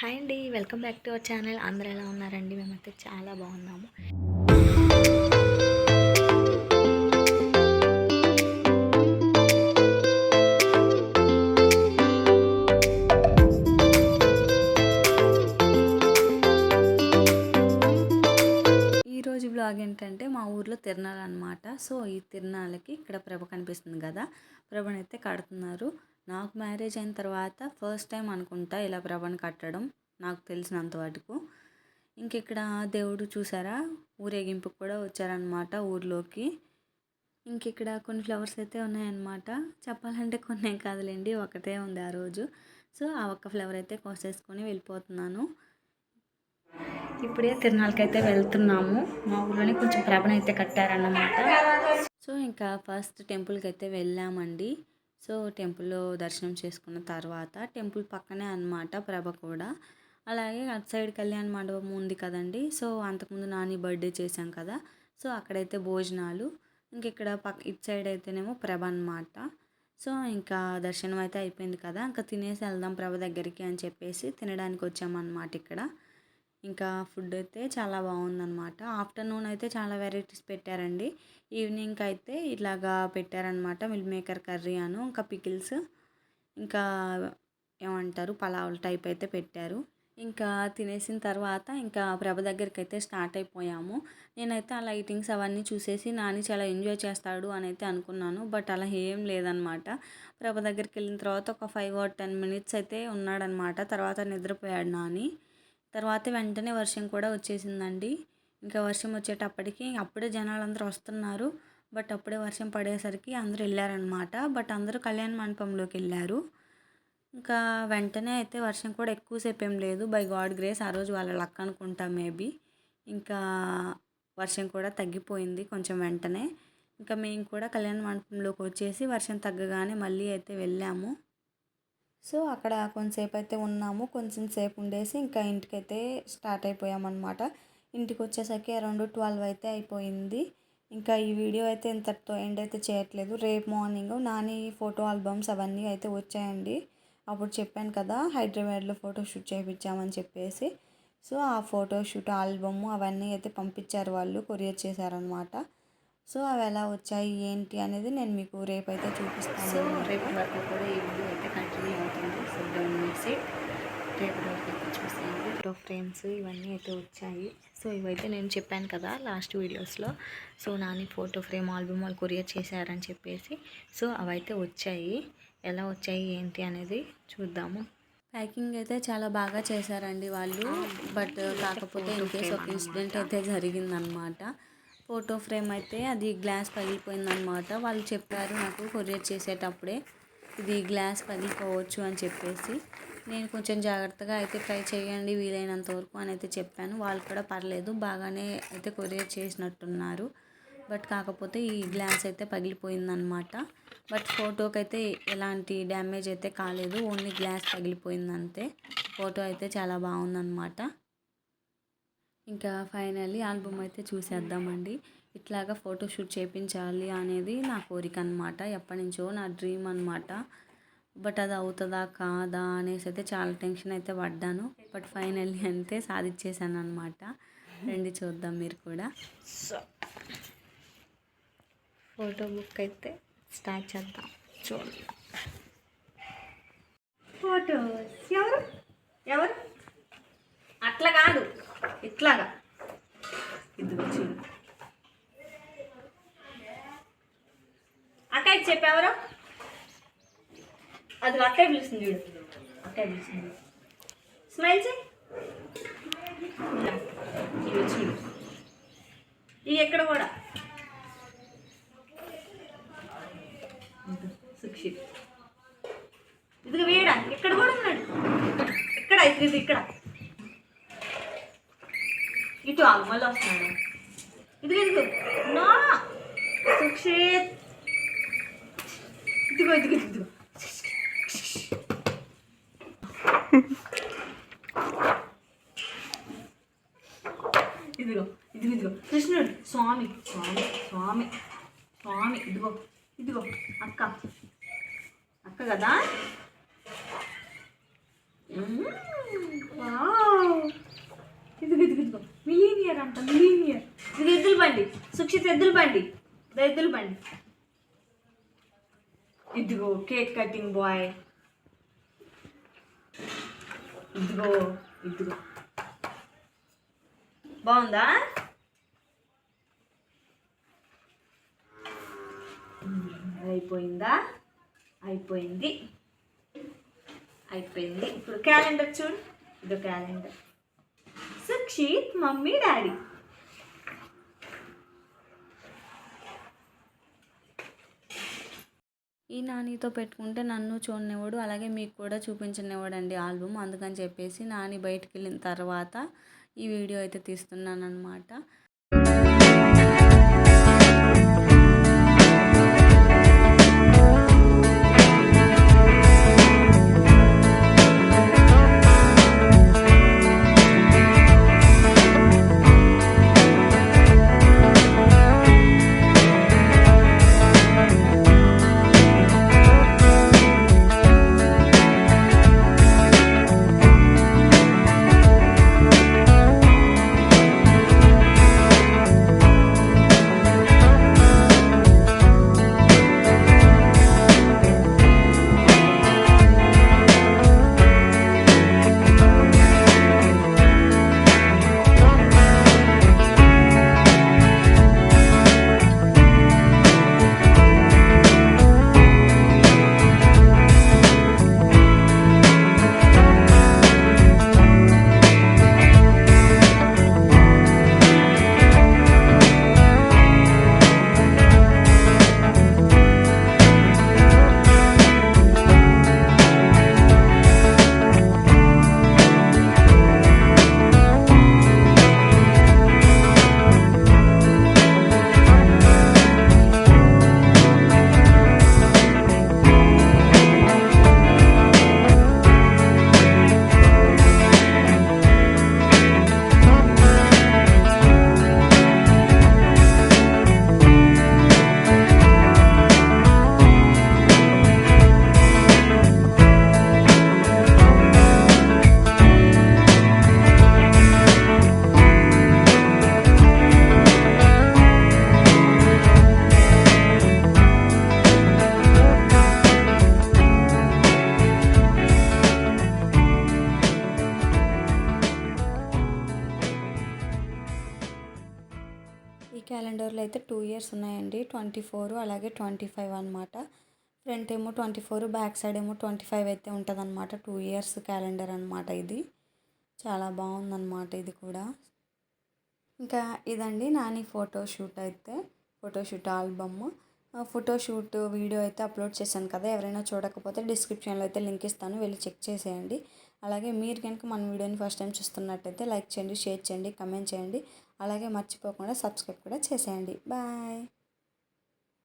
Hi అండి welcome back to our channel. అందరూ ఎలా ఉన్నారండి? మేమైతే చాలా బాగున్నాము. ఈరోజు బ్లాగ్ ఏంటంటే మా ఊర్లో తిరణాలు అనమాట సో ఈ తిరణాలకి ఇక్కడ ప్రభ కనిపిస్తుంది కదా. ప్రభనైతే కడుతున్నారు. నాకు మ్యారేజ్ అయిన తర్వాత ఫస్ట్ టైం అనుకుంటా ఇలా ప్రభను కట్టడం నాకు తెలిసినంత వరకు. ఇంకెక్కడ దేవుడు చూసారా? ఊరేగింపుకు కూడా వచ్చారనమాట ఊర్లోకి. ఇంకెక్కడ కొన్ని ఫ్లవర్స్ అయితే ఉన్నాయన్నమాట. చెప్పాలంటే కొన్ని కాదులేండి ఒకటే ఉంది ఆ రోజు. సో ఆ ఒక్క ఫ్లవర్ అయితే కోసేసుకొని వెళ్ళిపోతున్నాను. ఇప్పుడే తిరునాళ్ళకైతే వెళ్తున్నాము. మా ఊర్లోనే కొంచెం ప్రభన అయితే కట్టారన్నమాట. సో ఇంకా ఫస్ట్ టెంపుల్కి అయితే వెళ్ళామండి. సో టెంపుల్లో దర్శనం చేసుకున్న తర్వాత టెంపుల్ పక్కనే అన్నమాట ప్రభ కూడా. అలాగే అటు సైడ్ కళ్యాణ మండపం ఉంది కదండి. సో అంతకుముందు నాని బర్త్డే చేశాం కదా. సో అక్కడైతే భోజనాలు. ఇంక ఇక్కడ పక్క ఇటు సైడ్ అయితేనేమో ప్రభ అన్నమాట. సో ఇంకా దర్శనం అయితే అయిపోయింది కదా. ఇంకా తినేసి వెళ్దాం ప్రభ దగ్గరికి అని చెప్పేసి తినడానికి వచ్చామన్నమాట ఇక్కడ. ఇంకా ఫుడ్ అయితే చాలా బాగుందనమాట ఆఫ్టర్నూన్ అయితే చాలా వెరైటీస్ పెట్టారండి. ఈవినింగ్ అయితే ఇలాగా పెట్టారనమాట మిల్ మేకర్ కర్రీ అను ఇంకా పికిల్స్ ఇంకా ఏమంటారు పలావుల టైప్ అయితే పెట్టారు. ఇంకా తినేసిన తర్వాత ఇంకా ప్రభ దగ్గరికి అయితే స్టార్ట్ అయిపోయాము. నేనైతే ఆ లైటింగ్స్ అవన్నీ చూసేసి నాని చాలా ఎంజాయ్ చేస్తాడు అని అయితే అనుకున్నాను బట్ అలా ఏం లేదనమాట ప్రభ దగ్గరికి వెళ్ళిన తర్వాత ఒక ఫైవ్ ఆర్ టెన్ మినిట్స్ అయితే ఉన్నాడనమాట తర్వాత నిద్రపోయాడు నాని. తర్వాత వెంటనే వర్షం కూడా వచ్చేసిందండి. ఇంకా వర్షం వచ్చేటప్పటికి అప్పుడే జనాలు అందరూ వస్తున్నారు. బట్ అప్పుడే వర్షం పడేసరికి అందరూ వెళ్ళారనమాట బట్ అందరూ కళ్యాణ మండపంలోకి వెళ్ళారు. ఇంకా వెంటనే అయితే వర్షం కూడా ఎక్కువసేపు ఏం లేదు. బై గాడ్ గ్రేస్ ఆ రోజు వాళ్ళ లక్ అనుకుంటా మేబీ ఇంకా వర్షం కూడా తగ్గిపోయింది కొంచెం వెంటనే. ఇంకా మేము కూడా కళ్యాణ మండపంలోకి వచ్చేసి వర్షం తగ్గగానే మళ్ళీ అయితే వెళ్ళాము. సో అక్కడ కొంతసేపు అయితే ఉన్నాము. కొంచెం సేపు ఉండేసి ఇంకా ఇంటికైతే స్టార్ట్ అయిపోయామన్నమాట. ఇంటికి వచ్చేసరికి అరౌండ్ ట్వెల్వ్ అయితే అయిపోయింది. ఇంకా ఈ వీడియో అయితే ఇంతటితో ఎండ్ అయితే చేయట్లేదు. రేపు మార్నింగ్ నాని ఫోటో ఆల్బమ్స్ అవన్నీ అయితే వచ్చాయండి. అప్పుడు చెప్పాను కదా హైదరాబాద్లో ఫోటో షూట్ చేయించామని చెప్పేసి. సో ఆ ఫోటో షూట్ ఆల్బమ్ అవన్నీ అయితే పంపించారు వాళ్ళు కొరియర్ చేశారనమాట సో అవి ఎలా వచ్చాయి ఏంటి అనేది నేను మీకు రేపు అయితే చూపిస్తాను. సో రేపు వరకు కూడా ఈ వీడియో అయితే కంటిన్యూ అవుతుంది. సో డోంట్ మిస్ ఇట్ రేపు వరకు అయితే చూసేయండి. ఫోటో ఫ్రేమ్స్ ఇవన్నీ అయితే వచ్చాయి. సో ఇవైతే నేను చెప్పాను కదా లాస్ట్ వీడియోస్లో. So Nani photo frame album వాళ్ళు కొరియర్ చేశారని చెప్పేసి. సో అవైతే వచ్చాయి. ఎలా వచ్చాయి ఏంటి అనేది చూద్దాము. ప్యాకింగ్ అయితే చాలా బాగా చేశారండి వాళ్ళు. బట్ కాకపోతే ఇన్ కేస్ ఒక ఇన్సిడెంట్ అయితే జరిగిందనమాట ఫోటో ఫ్రేమ్ అయితే అది గ్లాస్ పగిలిపోయిందనమాట వాళ్ళు చెప్పారు నాకు కొరియర్ చేసేటప్పుడే ఇది గ్లాస్ పగిలిపోవచ్చు అని చెప్పేసి. నేను కొంచెం జాగ్రత్తగా అయితే ట్రై చేయండి వీలైనంత వరకు అని అయితే చెప్పాను. వాళ్ళు కూడా పర్లేదు బాగానే అయితే కొరియర్ చేసినట్టున్నారు. బట్ కాకపోతే ఈ గ్లాస్ అయితే పగిలిపోయిందనమాట బట్ ఫోటోకి అయితే ఎలాంటి డ్యామేజ్ అయితే కాలేదు ఓన్లీ గ్లాస్ పగిలిపోయిందంతే. ఫోటో అయితే చాలా బాగుందన్నమాట. ఇంకా ఫైనల్లీ ఆల్బమ్ అయితే చూసేద్దామండి. ఇట్లాగా ఫోటోషూట్ చేపించాలి చేయించాలి అనేది నా కోరిక అనమాట ఎప్పటి నుంచో నా డ్రీమ్ అనమాట బట్ అది అవుతుందా కాదా అనేసి అయితే చాలా టెన్షన్ అయితే పడ్డాను. బట్ ఫైనల్లీ అంతే సాధించేసాను అనమాట రండి చూద్దాం మీరు కూడా. సో ఫోటో బుక్ అయితే స్టార్ట్ చేద్దాం. చూడండి. ఫోటోస్ ఎవరు? ఎవరు? అట్లా కాదు. ఇట్లాగా. ఇది చూడు. అక్కయ్య చెప్పేవరు అది అక్కయ్య పిలుస్తుంది చూడు. అక్కయ్య పిలుస్తుంది. స్మైల్ చేయి. ఇది చూడు. ఎక్కడ కూడా? సుక్షిత్. ఇది వీడా ఇక్కడ కూడా ఉన్నాడు? ఇక్కడ ఇది ఇక్కడ. ఇటు ఆగు మళ్ళీ వస్తున్నాను ఇదిగో ఇదిగో. నా! సుక్షిత్! ఇదిగో ఇదిగో ఇదిగో. ఇదిగో ఇదిగో ఇదిగో. కృష్ణుడు స్వామి స్వామి స్వామి స్వామి ఇదిగో ఇదిగో అక్క. అక్క కదా వావ్ ఇదిగో ఇదిగో ఇదిగో లీనియర్ అంట లీనియర్ ఇది ఎద్దుల బండి సుక్షిత్ ఎద్దుల బండి ఎద్దులు ఎద్దుల బండి. ఇదిగో కేక్ కటింగ్ బాయ్. ఇదిగో ఇదిగో. బాగుందా? అయిపోయిందా? అయిపోయింది. అయిపోయింది. ఇప్పుడు క్యాలెండర్ చూడు. ఇదో క్యాలెండర్. సుక్షిత్ mummy daddy. ఈ నానితో పెట్టుకుంటే నన్ను చూడనివ్వడు అలాగే మీకు కూడా చూపించనివ్వడు అండి ఆల్బమ్ అందుకని చెప్పేసి నాని బయటికి వెళ్ళిన తర్వాత ఈ వీడియో అయితే తీస్తున్నాను అనమాట కలర్స్ ఉన్నాయండి. ట్వంటీ ఫోర్ అలాగే ట్వంటీ ఫైవ్ అనమాట ఫ్రంట్ ఏమో ట్వంటీ ఫోర్ బ్యాక్ సైడ్ ఏమో ట్వంటీ ఫైవ్ అయితే ఉంటుందన్నమాట. టూ ఇయర్స్ క్యాలెండర్ అనమాట ఇది. చాలా బాగుందన్నమాట ఇది కూడా. ఇంకా ఇదండి నాని ఫోటో షూట్ అయితే photoshoot album. Photo shoot video అయితే అప్లోడ్ చేశాను కదా ఎవరైనా చూడకపోతే డిస్క్రిప్షన్లో అయితే లింక్ ఇస్తాను వెళ్ళి చెక్ చేసేయండి. అలాగే మీరు కనుక మన వీడియోని ఫస్ట్ టైం చూస్తున్నట్టయితే లైక్ చేయండి షేర్ చేయండి కమెంట్ చేయండి. అలాగే మర్చిపోకుండా సబ్స్క్రైబ్ కూడా చేసేయండి. బాయ్.